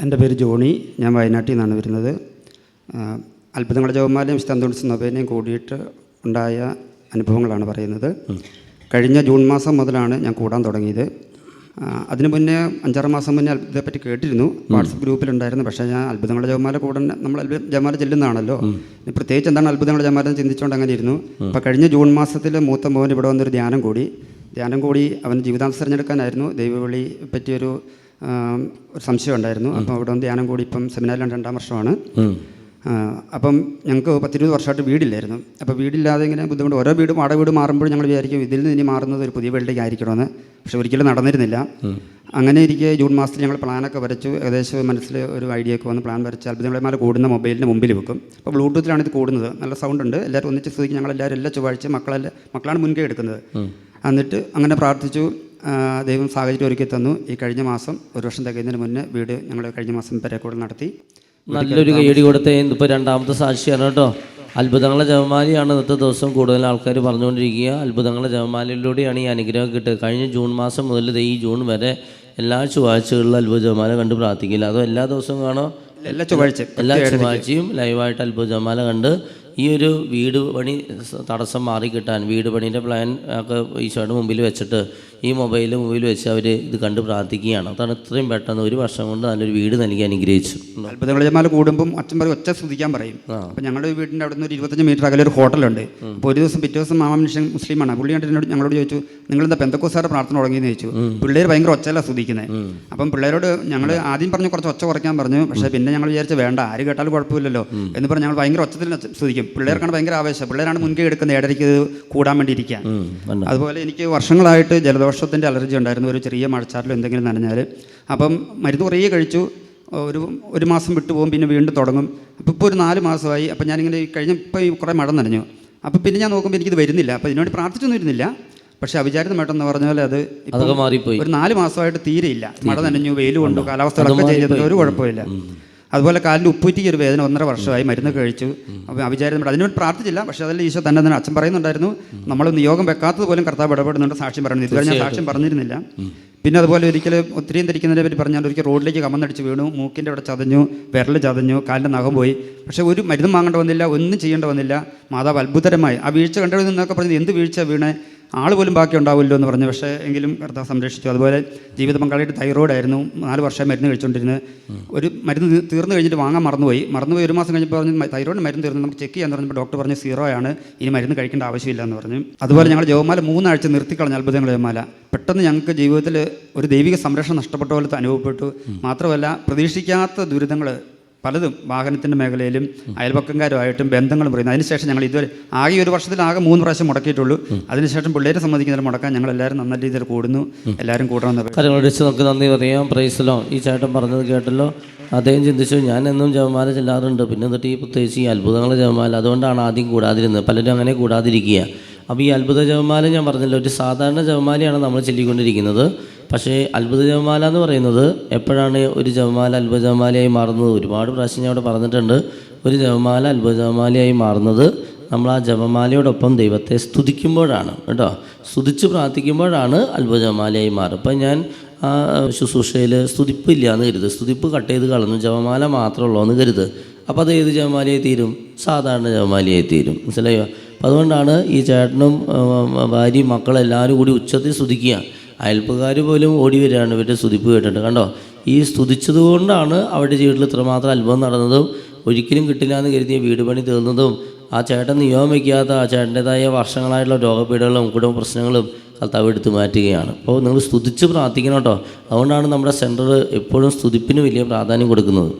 എന്റെ പേര് ജോണി ഞാൻ വയനാട്ടിൽ നിന്നാണ് വരുന്നത്. അത്ഭുതങ്ങളുടെ ജവമാലയും വിശുദ്ധ അന്തോണിസ് നൊബേനയും കൂടിയിട്ട് ഉണ്ടായ അനുഭവങ്ങളാണ് പറയുന്നത്. കഴിഞ്ഞ ജൂൺ മാസം മുതലാണ് ഞാൻ കൂടാൻ തുടങ്ങിയത്. അതിന് മുന്നേ അഞ്ചാറ് മാസം മുന്നേ അത്ഭുതത്തെപ്പറ്റി കേട്ടിരുന്നു. വാട്സപ്പ് ഗ്രൂപ്പിലുണ്ടായിരുന്നു. പക്ഷേ ഞാൻ അത്ഭുതങ്ങളുടെ ജവമാല കൂടെ നമ്മൾ അത്ഭുത ജവമാല ചെല്ലുന്നതാണല്ലോ. പ്രത്യേകിച്ച് എന്താണ് അത്ഭുതങ്ങളുടെ ജവന്മാരെന്ന് ചിന്തിച്ചുകൊണ്ട് അങ്ങനെ ഇരുന്നു. അപ്പോൾ കഴിഞ്ഞ ജൂൺ മാസത്തിൽ മൂത്ത മോൻ ഇവിടെ വന്നൊരു ധ്യാനം കൂടി. ധ്യാനം കൂടി അവൻ ജീവിതാംശം തിരഞ്ഞെടുക്കാനായിരുന്നു. ദൈവവിളി പറ്റിയൊരു ഒരു സംശയം ഉണ്ടായിരുന്നു. അപ്പോൾ അവിടെ വന്ന് ധ്യാനം കൂടി ഇപ്പം സെമിനാറിലാണ് രണ്ടാം വർഷമാണ്. അപ്പം ഞങ്ങൾക്ക് പത്തിരുപത് വർഷമായിട്ട് വീടില്ലായിരുന്നു. അപ്പോൾ വീടില്ലാതെ ഇങ്ങനെ ബുദ്ധിമുട്ട് ഓരോ വീടും വാടക വീട് മാറുമ്പോൾ ഞങ്ങൾ വിചാരിക്കും ഇതിൽ നിന്ന് ഇനി മാറുന്നത് ഒരു പുതിയ വീടിലേക്ക് ആയിരിക്കണമെന്ന് പക്ഷെ ഒരിക്കലും നടന്നിരുന്നില്ല. അങ്ങനെ ഇരിക്കെ ജൂൺ മാസത്തിൽ ഞങ്ങൾ പ്ലാനൊക്കെ വരച്ചു. ഏകദേശം മനസ്സിൽ ഒരു ഐഡിയ ഒക്കെ വന്ന് പ്ലാൻ വരച്ച് അത്ഭുതങ്ങളെമാർ കൂടുന്ന മൊബൈലിന്റെ മുമ്പിൽ വെക്കും. അപ്പോൾ ബ്ലൂടൂത്തിലാണ് ഇത് കൂടുന്നത്. നല്ല സൗണ്ട് ഉണ്ട്. എല്ലാവരും ഒന്നിച്ച് സ്ഥിതിക്ക് ഞങ്ങൾ എല്ലാവരും എല്ലാ ചൊവ്വാഴ്ച മക്കളെല്ലാം മക്കളാണ് മുൻകൈ എടുക്കുന്നത്. എന്നിട്ട് അങ്ങനെ പ്രാർത്ഥിച്ചു. ദൈവം സാഹചര്യം ഒരുക്കി തന്നു. ഈ കഴിഞ്ഞ മാസം ഒരു വർഷം തികയുന്നതിന് മുന്നേ വീട് ഞങ്ങൾ കഴിഞ്ഞ മാസം പെരക്കൂടെ നടത്തി. നല്ലൊരു കൈയടി കൊടുത്ത. ഇപ്പോൾ രണ്ടാമത്തെ സാക്ഷിയാണ് കേട്ടോ. അത്ഭുതങ്ങളെ ജപമാലയാണ് ഇന്നത്തെ ദിവസം കൂടുതൽ ആൾക്കാർ പറഞ്ഞുകൊണ്ടിരിക്കുക. അത്ഭുതങ്ങളെ ജപമാലയിലൂടെയാണ് ഈ അനുഗ്രഹം കിട്ടുക. കഴിഞ്ഞ ജൂൺ മാസം മുതൽ ഈ ജൂൺ വരെ എല്ലാ ചൊവ്വാഴ്ചകളിലും അത്ഭുത ജപമാല കണ്ട് പ്രാർത്ഥിക്കില്ല. അതോ എല്ലാ ദിവസവും കാണോ? എല്ലാ ചൊവ്വാഴ്ച എല്ലാ ചൊവ്വാഴ്ചയും ലൈവായിട്ട് അത്ഭുത ജപമാല കണ്ട് ഈ ഒരു വീട് പണി തടസ്സം തടസ്സം മാറിക്കിട്ടാൻ വീട് പണീന്റെ പ്ലാൻ ഒക്കെ ഈശോയുടെ മുമ്പിൽ വെച്ചിട്ട് ഈ മൊബൈൽ മുമ്പിൽ വെച്ച് അവർ ഇത് കണ്ട് പ്രാർത്ഥിക്കുകയാണ്. അതാണ് ഇത്രയും പെട്ടെന്ന് ഒരു വർഷം കൊണ്ട് നല്ലൊരു വീട് നൽകി അനുഗ്രഹിച്ചു. അത്ഭുതങ്ങൾ കൂടുമ്പോൾ കൂടുമ്പം അച്ഛൻ പറയും ഒച്ച സ്തുതിക്കാൻ പറയും അപ്പം ഞങ്ങളുടെ വീടിന്റെ അവിടെ നിന്ന് ഒരു ഇരുപത്തഞ്ച് മീറ്റർ അകലെ ഒരു ഹോട്ടലുണ്ട്. അപ്പോൾ ഒരു ദിവസം പിറ്റേ ദിവസം മാമ മനുഷ്യൻ മുസ്ലിമാണ്. പുള്ളി കണ്ടിട്ട് ഞങ്ങളോട് ചോദിച്ചു നിങ്ങൾ എന്താ പെന്തക്കോസാറ് പ്രാർത്ഥന തുടങ്ങിയെന്ന് ചോദിച്ചു? പിള്ളേർ ഭയങ്കര ഒച്ചയല്ല സ്തുതിക്കുന്നത് അപ്പം പിള്ളേരോട് ഞങ്ങൾ ആദ്യം പറഞ്ഞു കുറച്ച് ഒച്ച കുറയ്ക്കാൻ പറഞ്ഞു. പക്ഷേ പിന്നെ ഞങ്ങൾ വിചാരിച്ചു വേണ്ട ആര് കേട്ടാലും കുഴപ്പമില്ലല്ലോ. എന്ന് പറഞ്ഞ് ഞങ്ങൾ ഭയങ്കര ഒച്ചത്തിൽ സ്തുതിക്കും പിള്ളേർക്കാണ് ഭയങ്കര ആവേശം. പിള്ളേരാണ് മുൻകൈ എടുക്കുന്നത് ഇടയ്ക്ക് കൂടാൻ വേണ്ടിയിരിക്കുക അതുപോലെ എനിക്ക് വർഷങ്ങളായിട്ട് ജലദോഷത്തിന്റെ അലർജി ഉണ്ടായിരുന്നു ഒരു ചെറിയ മഴച്ചാറിലും എന്തെങ്കിലും നനഞ്ഞാൽ അപ്പം മരുന്ന് കുറേ കഴിച്ചു. ഒരു ഒരു മാസം വിട്ടു പോകും പിന്നെ വീണ്ടും തുടങ്ങും. അപ്പോൾ ഇപ്പോൾ ഒരു നാല് മാസമായി. അപ്പോൾ ഞാനിങ്ങനെ ഈ കഴിഞ്ഞ ഇപ്പോൾ ഈ കുറേ മഴ നനഞ്ഞു. അപ്പോൾ പിന്നെ ഞാൻ നോക്കുമ്പോൾ എനിക്കിത് വരുന്നില്ല. അപ്പോൾ ഇതിനോട് പ്രാർത്ഥിച്ചൊന്നും ഇരുന്നില്ല. പക്ഷേ അവിചാരിത മേട്ടെന്ന് പറഞ്ഞ പോലെ അത് മാറിപ്പോയി. ഒരു നാല് മാസമായിട്ട് തീരെയില്ല. മഴ നനഞ്ഞു വെയിൽ കൊണ്ടു കാലാവസ്ഥകളൊക്കെ ചെയ്തതിൽ ഒരു കുഴപ്പമില്ല. അതുപോലെ കാലിൽ ഉപ്പൂറ്റിക്ക് ഒരു വേദന ഒന്നര വർഷമായി മരുന്ന് കഴിച്ചു. അപ്പോൾ അതിനു വേണ്ടി പ്രാർത്ഥിച്ചില്ല. പക്ഷെ അതിൽ ഈശോ തന്നെ തന്നെ അച്ഛൻ പറയുന്നുണ്ടായിരുന്നു. നമ്മൾ നിയോഗം വെക്കാത്തത് പോലും കർത്താവ് ഇടപെടുന്നുണ്ട് സാക്ഷ്യം പറഞ്ഞു ഇതുവരെ ഞാൻ സാക്ഷ്യം പറഞ്ഞിരുന്നില്ല. പിന്നെ അതുപോലെ ഒരിക്കൽ ഒത്തിരിയും ധരിക്കുന്നതിനെ പറ്റി പറഞ്ഞാൽ ഒരിക്കൽ റോഡിലേക്ക് കമന്നടിച്ച് വീണു. മൂക്കിന്റെ അവിടെ ചതഞ്ഞു വിരൽ ചതഞ്ഞു കാലിന്റെ നഖം പോയി. പക്ഷേ ഒരു മരുന്നും വാങ്ങേണ്ട വന്നില്ല ഒന്നും ചെയ്യേണ്ട വന്നില്ല. മാതാവ് അത്ഭുതരമായി ആ വീഴ്ച കണ്ടതിൽ നിന്നൊക്കെ പറഞ്ഞത് എന്ത് വീഴ്ച വീണേ ആൾ പോലും ബാക്കി ഉണ്ടാവില്ലോ എന്ന് പറഞ്ഞു. പക്ഷേ എങ്കിലും കർത്താവ് സംരക്ഷിച്ചു. അതുപോലെ ജീവിത പങ്കാളിയുടെ തൈറോയ്ഡ് ആയിരുന്നു. നാല് വർഷം മരുന്ന് കഴിച്ചുകൊണ്ടിരുന്നത്. ഒരു മരുന്ന് തീർന്നു കഴിഞ്ഞിട്ട് വാങ്ങാൻ മറന്നുപോയി. മറന്നുപോയി ഒരു മാസം കഴിഞ്ഞപ്പോൾ പറഞ്ഞു തൈറോയിഡ് മരുന്ന് തീർന്നു. നമുക്ക് ചെക്ക് ചെയ്യാൻ പറഞ്ഞപ്പോൾ ഡോക്ടർ പറഞ്ഞു സീറോ ആണ്. ഇനി മരുന്ന് കഴിക്കേണ്ട ആവശ്യമില്ല എന്ന് പറഞ്ഞു. അതുപോലെ ഞങ്ങൾ ജവമാല മൂന്നാഴ്ച നിർത്തിക്കളഞ്ഞ. അത്ഭുതങ്ങൾ ജവമാല പെട്ടെന്ന് ഞങ്ങൾക്ക് ജീവിതത്തിൽ ഒരു ദൈവിക സംരക്ഷണം നഷ്ടപ്പെട്ട പോലത്തെ അനുഭവപ്പെട്ടു. മാത്രമല്ല പ്രതീക്ഷിക്കാത്ത ദുരിതങ്ങൾ പലതും വാഹനത്തിന്റെ മേഖലയിലും അയൽപക്കംകാരുമായിട്ടും ബന്ധങ്ങൾ പറയുന്നത് അതിനുശേഷം ഞങ്ങൾ ഇതുവരെ ആകെ ഒരു വർഷത്തിൽ ആകെ മൂന്ന് പ്രാവശ്യം മുടക്കിയിട്ടുള്ളൂ. അതിനുശേഷം പിള്ളേരെ സംബന്ധിക്കുന്നതിൽ മുടക്കാൻ ഞങ്ങൾ എല്ലാവരും നല്ല രീതിയിൽ കൂടുന്നു. എല്ലാവരും കൂടണം കാര്യങ്ങൾ അടിച്ചു നമുക്ക് നന്ദി പറയാം. പ്രൈസലോ ഈ ചേട്ടൻ പറഞ്ഞത് കേട്ടല്ലോ. അദ്ദേഹം ചിന്തിച്ചു ഞാൻ എന്നും ജപമാല ചെല്ലാറുണ്ട്. പിന്നെ എന്നിട്ട് ഈ പ്രത്യേകിച്ച് ഈ അത്ഭുതങ്ങൾ ജപമാല അതുകൊണ്ടാണ് ആദ്യം കൂടാതിരുന്നത്. പലരും അങ്ങനെ കൂടാതിരിക്കുക. അപ്പോൾ ഈ അത്ഭുത ജപമാല ഞാൻ പറഞ്ഞല്ലോ ഒരു സാധാരണ ജപമാലയാണ് നമ്മൾ ചൊല്ലിക്കൊണ്ടിരിക്കുന്നത്. പക്ഷേ അത്ഭുത ജപമാല എന്ന് പറയുന്നത് എപ്പോഴാണ് ഒരു ജപമാല അത്ഭുത ജപമാലയായി മാറുന്നത്? ഒരുപാട് പ്രാവശ്യം ഞാൻ അവിടെ പറഞ്ഞിട്ടുണ്ട് ഒരു ജപമാല അത്ഭുത ജപമാലയായി മാറുന്നത് നമ്മൾ ആ ജപമാലയോടൊപ്പം ദൈവത്തെ സ്തുതിക്കുമ്പോഴാണ് കേട്ടോ. സ്തുതിച്ച് പ്രാർത്ഥിക്കുമ്പോഴാണ് അത്ഭുത ജപമാലയായി മാറും അപ്പം ഞാൻ ആ ശുശ്രൂഷയിൽ സ്തുതിപ്പില്ല എന്ന് കരുത്. സ്തുതിപ്പ് കട്ട് ചെയ്ത് കളഞ്ഞു. ജപമാല മാത്രമേ ഉള്ളൂ എന്ന് കരുത്. അപ്പോൾ അത് ഏത് ജപമാലയായി തീരും? സാധാരണ ജപമാലയായി തീരും. മനസ്സിലായോ? അതുകൊണ്ടാണ് ഈ ചേട്ടനും ഭാര്യയും മക്കളെല്ലാവരും കൂടി ഉച്ചത്തിൽ സ്തുതിക്കുക. അയൽപ്പക്കാർ പോലും ഓടി വരികയാണ് ഇവരുടെ സ്തുതിപ്പ് കേട്ടിട്ട്. കണ്ടോ? ഈ സ്തുതിച്ചതുകൊണ്ടാണ് അവരുടെ ജീവിതത്തിൽ ഇത്രമാത്രം അത്ഭുതം നടന്നതും ഒരിക്കലും കിട്ടില്ല എന്ന് കരുതിയ വീട് പണി തീർന്നതും ആ ചേട്ടൻ നിയമം വയ്ക്കാത്ത ആ ചേട്ടന്റെതായ വർഷങ്ങളായിട്ടുള്ള രോഗപീഠകളും കുടുംബ പ്രശ്നങ്ങളും കർത്താവ് എടുത്തു മാറ്റുകയാണ്. അപ്പോൾ നിങ്ങൾ സ്തുതിച്ച് പ്രാർത്ഥിക്കണം കേട്ടോ. അതുകൊണ്ടാണ് നമ്മുടെ സെന്റർ എപ്പോഴും സ്തുതിപ്പിന് വലിയ പ്രാധാന്യം കൊടുക്കുന്നത്.